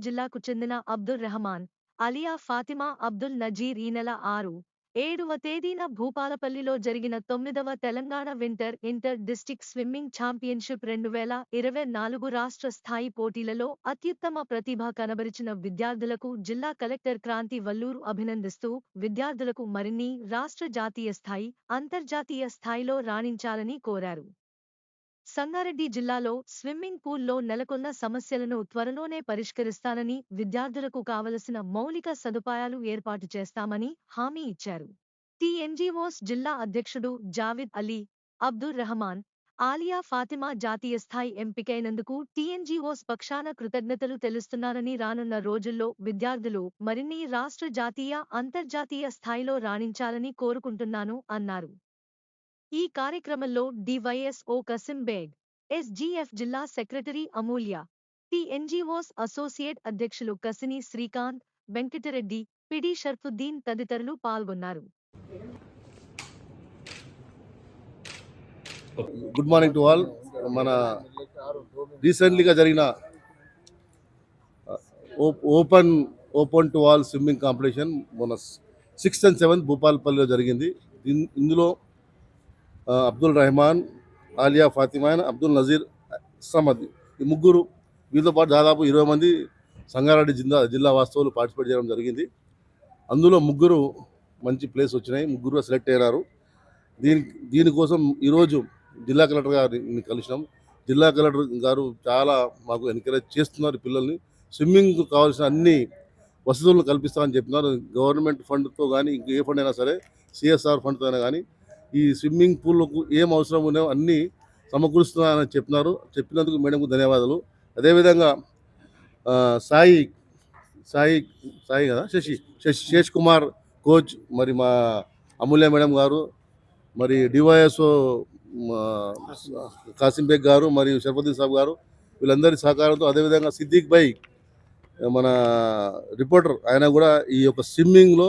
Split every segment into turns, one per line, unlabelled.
జిల్లాకు చెందిన అబ్దుల్ రెహమాన్ అలియా ఫాతిమా అబ్దుల్ నజీర్ ఈ నెల ఆరు ఏడవ తేదీన భూపాలపల్లిలో జరిగిన తొమ్మిదవ Telangana winter inter district swimming championship రెండు వేల ఇరవై నాలుగు రాష్ట్ర స్థాయి పోటీలలో అత్యుత్తమ ప్రతిభ కనబరిచిన విద్యార్థులకు జిల్లా కలెక్టర్ క్రాంతి వల్లూరు అభినందిస్తూ విద్యార్థులకు మరిన్ని రాష్ట్ర జాతీయ స్థాయి అంతర్జాతీయ స్థాయిలో రాణించాలని కోరారు. సంగారెడ్డి జిల్లాలో స్విమ్మింగ్ పూల్లో నెలకొన్న సమస్యలను త్వరలోనే పరిష్కరిస్తానని విద్యార్థులకు కావలసిన మౌలిక సదుపాయాలు ఏర్పాటు చేస్తామని హామీ ఇచ్చారు. టీఎన్జీఓస్ జిల్లా అధ్యక్షుడు జావిద్ అలీ అబ్దుర్ రహమాన్ ఆలియా ఫాతిమా జాతీయ స్థాయి ఎంపికైనందుకు టీఎన్జీఓస్ పక్షాన కృతజ్ఞతలు తెలుస్తున్నానని రానున్న రోజుల్లో విద్యార్థులు మరిన్ని రాష్ట్ర జాతీయ అంతర్జాతీయ స్థాయిలో రాణించాలని కోరుకుంటున్నాను అన్నారు. ఈ కార్యక్రమంలో డివైఎస్ఓ కసిం బేగ్ ఎస్జీఎఫ్ జిల్లా సెక్రటరీ అమూల్య టిఎన్జీఓస్ అసోసియేట్ అధ్యక్షులు కసిని శ్రీకాంత్ వెంకటరెడ్డి పిడి షర్ఫుద్దీన్ తదితరులు పాల్గొన్నారు.
గుడ్ మార్నింగ్ టు ఆల్ మన రీసెంట్లీగా జరిగిన open open to all swimming competition మన సిక్స్త్ అండ్ సెవెంత్ భూపాల్పల్లిలో జరిగింది. ఇందులో అబ్దుల్ రెహమాన్ ఆలియా ఫాతిమాన్ అబ్దుల్ నజీర్ సమద్ ఈ ముగ్గురు వీరితో పాటు దాదాపు ఇరవై మంది సంగారెడ్డి జిల్లా జిల్లా వాస్తవులు పార్టిసిపేట్ చేయడం జరిగింది. అందులో ముగ్గురు మంచి ప్లేస్ వచ్చినాయి. ముగ్గురు సెలెక్ట్ అయినారు. దీని దీనికోసం ఈరోజు జిల్లా కలెక్టర్ గారిని కలిసినాం. జిల్లా కలెక్టర్ గారు చాలా మాకు ఎంకరేజ్ చేస్తున్నారు పిల్లల్ని. స్విమ్మింగ్ కావాల్సిన అన్ని వసతులను కల్పిస్తామని చెప్తున్నారు గవర్నమెంట్ ఫండ్తో కానీ ఇంకా ఏ ఫండ్ అయినా సరే సిఎస్ఆర్ ఫండ్తో అయినా కానీ ఈ స్విమ్మింగ్ పూల్కు ఏం అవసరం ఉన్నాయో అన్నీ సమకూరుస్తున్నారని చెప్పినారు. చెప్పినందుకు మేడంకు ధన్యవాదాలు. అదేవిధంగా సాయి సాయి సాయి కదా శశి శశి శేష్ కుమార్ కోచ్ మరి మా అమూల్య మేడం గారు మరి డివైఎస్ఓ కాసింబేగ్ గారు మరియు షర్ఫుద్దీన్ సాబ్ గారు వీళ్ళందరి సహకారంతో అదేవిధంగా సిద్దిక్ భాయ్ మన రిపోర్టర్ ఆయన కూడా ఈ యొక్క స్విమ్మింగ్లో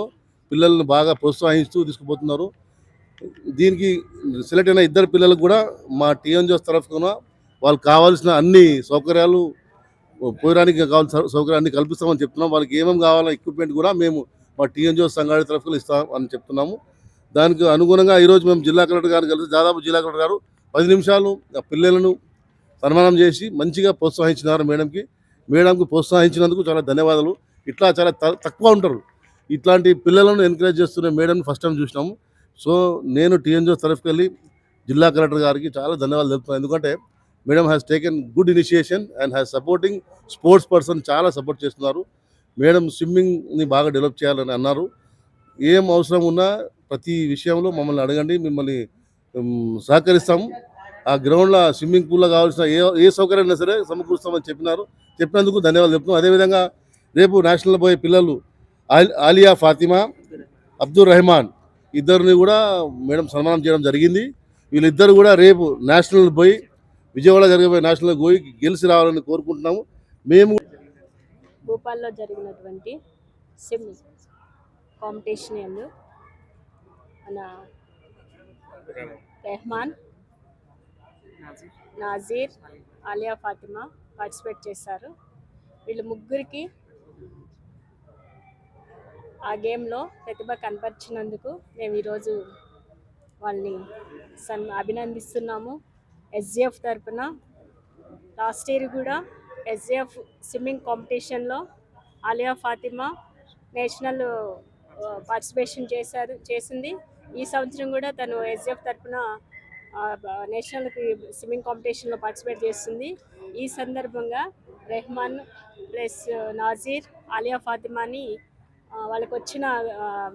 పిల్లల్ని బాగా ప్రోత్సహిస్తూ తీసుకుపోతున్నారు. దీనికి సెలెక్ట్ అయిన ఇద్దరు పిల్లలకు కూడా మా టీఎన్జిఓస్ తరఫున వాళ్ళకి కావాల్సిన అన్ని సౌకర్యాలు పోయడానికి కావాల్సిన సౌకర్యాన్ని కల్పిస్తామని చెప్తున్నాం. వాళ్ళకి ఏమేమి కావాలో ఎక్విప్మెంట్ కూడా మేము మా టీఎన్జిఓ సంఘాడి తరఫున ఇస్తాం అని చెప్తున్నాము. దానికి అనుగుణంగా ఈరోజు మేము జిల్లా కలెక్టర్ గారు కలిసి దాదాపు జిల్లా కలెక్టర్ గారు పది నిమిషాలు ఆ పిల్లలను సన్మానం చేసి మంచిగా ప్రోత్సహించినారు మేడంకి. మేడంకి ప్రోత్సహించినందుకు చాలా ధన్యవాదాలు. ఇట్లా చాలా త- తక్కువ ఉంటారు. ఇట్లాంటి పిల్లలను ఎంకరేజ్ చేస్తున్న మేడంని ఫస్ట్ టైం చూసినాము. సో నేను టీఎన్జిఓ తరఫుకి వెళ్ళి జిల్లా కలెక్టర్ గారికి చాలా ధన్యవాదాలు తెలుపుతున్నాను. ఎందుకంటే madam has taken good initiation and has supporting sports person చాలా సపోర్ట్ చేస్తున్నారు. మేడం స్విమ్మింగ్ని బాగా డెవలప్ చేయాలని అన్నారు. ఏం అవసరం ఉన్నా ప్రతి విషయంలో మమ్మల్ని అడగండి మిమ్మల్ని సహకరిస్తాము. ఆ గ్రౌండ్లో స్విమ్మింగ్ పూల్లో కావాల్సిన ఏ ఏ సౌకర్యం సరే సమకూరుస్తామని చెప్పినారు. చెప్పినందుకు ధన్యవాదాలు చెప్తున్నాం అదేవిధంగా రేపు నేషనల్ పోయే పిల్లలు ఆల్- ఆలియా ఫాతిమా అబ్దుల్ రెహమాన్ ఇద్దరిని కూడా మేడం సన్మానం చేయడం జరిగింది. వీళ్ళిద్దరు కూడా రేపు నేషనల్ పోయి విజయవాడ జరగబోయే నేషనల్ పోయి గెలిచి రావాలని కోరుకుంటున్నాము. మేము
భూపాల్లో జరిగినటువంటి సిమ్ కాంపిటీషన్ ఎందు మన రెహమాన్ నాజీర్ ఆలియా ఫాతిమా పార్టిసిపేట్ చేశారు. వీళ్ళు ముగ్గురికి ఆ గేమ్లో ప్రతిభ కనపరిచినందుకు మేము ఈరోజు వాళ్ళని సన్ అభినందిస్తున్నాము. ఎస్జిఎఫ్ తరపున లాస్ట్ ఇయర్ కూడా ఎస్జిఎఫ్ స్విమ్మింగ్ కాంపిటీషన్లో ఆలియా ఫాతిమా నేషనల్ పార్టిసిపేషన్ చేశారు చేసింది. ఈ సంవత్సరం కూడా తను ఎస్జిఎఫ్ తరపున నేషనల్కి నేషనల్ స్విమ్మింగ్ కాంపిటీషన్లో పార్టిసిపేట్ చేస్తుంది. ఈ సందర్భంగా రెహమాన్ ప్లస్ నాజీర్ ఆలియా ఫాతిమాని వాళ్ళకి వచ్చిన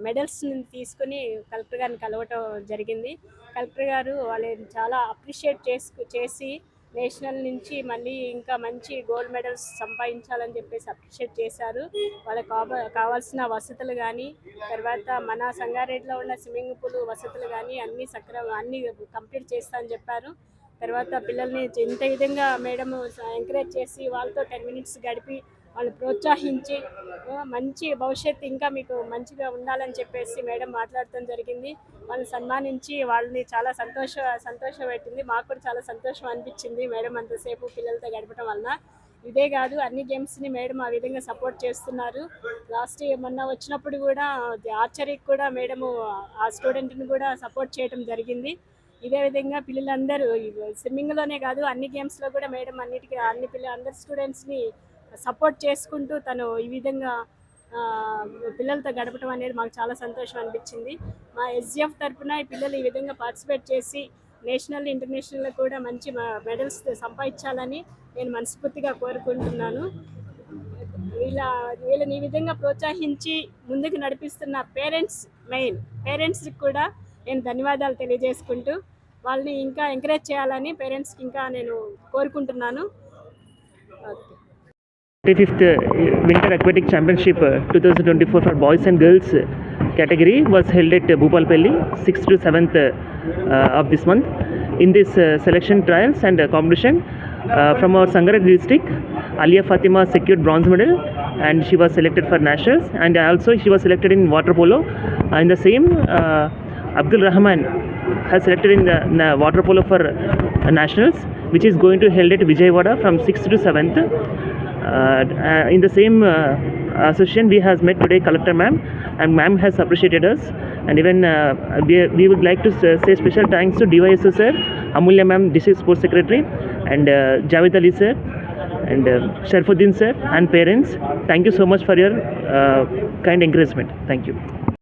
మెడల్స్ని తీసుకుని కలెక్టర్ గారిని కలవటం జరిగింది. కలెక్టర్ గారు వాళ్ళని చాలా అప్రిషియేట్ చేసుకు చేసి నేషనల్ నుంచి మళ్ళీ ఇంకా మంచి గోల్డ్ మెడల్స్ సంపాదించాలని చెప్పేసి అప్రిషియేట్ చేశారు. వాళ్ళకి కావాల్సిన వసతులు కానీ తర్వాత మన సంగారెడ్డిలో ఉన్న స్విమ్మింగ్ పూల్ వసతులు కానీ అన్నీ సక్రమ అన్నీ కంప్లీట్ చేస్తా అని చెప్పారు. తర్వాత పిల్లల్ని ఇంత విధంగా మేడం ఎంకరేజ్ చేసి వాళ్ళతో టెన్ మినిట్స్ గడిపి వాళ్ళు ప్రోత్సహించి మంచి భవిష్యత్తు ఇంకా మీకు మంచిగా ఉండాలని చెప్పేసి మేడం మాట్లాడటం జరిగింది. వాళ్ళని సన్మానించి వాళ్ళని చాలా సంతోష సంతోషం పెట్టింది మాకు కూడా చాలా సంతోషం అనిపించింది మేడం అంతసేపు పిల్లలతో గడపడం వలన. ఇదే కాదు అన్ని గేమ్స్ని మేడం ఆ విధంగా సపోర్ట్ చేస్తున్నారు. లాస్ట్ మొన్న వచ్చినప్పుడు కూడా ఆర్చరీకి కూడా మేడము ఆ స్టూడెంట్ని కూడా సపోర్ట్ చేయడం జరిగింది. ఇదే విధంగా పిల్లలందరూ స్విమ్మింగ్లోనే కాదు అన్ని గేమ్స్లో కూడా మేడం అన్నిటికీ అన్ని పిల్ల అందరి స్టూడెంట్స్ని సపోర్ట్ చేసుకుంటూ తను ఈ విధంగా పిల్లలతో గడపడం అనేది మాకు చాలా సంతోషం అనిపించింది. మా ఎస్జిఎఫ్ తరఫున ఈ పిల్లలు ఈ విధంగా పార్టిసిపేట్ చేసి నేషనల్ ఇంటర్నేషనల్లో కూడా మంచి మెడల్స్ సంపాదించాలని నేను మనస్ఫూర్తిగా కోరుకుంటున్నాను. ఇలా వీళ్ళని ఈ విధంగా ప్రోత్సహించి ముందుకు నడిపిస్తున్న పేరెంట్స్ మెయిన్ పేరెంట్స్కి కూడా నేను ధన్యవాదాలు తెలియజేసుకుంటూ వాళ్ళని ఇంకా ఎంకరేజ్ చేయాలని పేరెంట్స్కి ఇంకా నేను కోరుకుంటున్నాను. Okay.
35th uh, Winter Aquatic Championship uh, 2024 for boys and girls uh, category was held at Bhupalpalli 6th to 7th uh, uh, of this month. In this selection trials and competition from our Sangared district, Alia Fatima secured bronze medal and she was selected for nationals and also she was selected in water polo. In the same, Abdul Rahman has selected in the, water polo for nationals which is going to held at Vijayawada from 6th to 7th. Uh, uh, in the same uh, association, we has met today Collector Ma'am, and Ma'am has appreciated us. And even uh, we, we would like to say special thanks to DYSO sir, Amulya Ma'am, District Sports Secretary, and uh, Javed Ali sir, and uh, Sharfuddin sir, and parents. Thank you so much for your uh, kind encouragement. Thank you.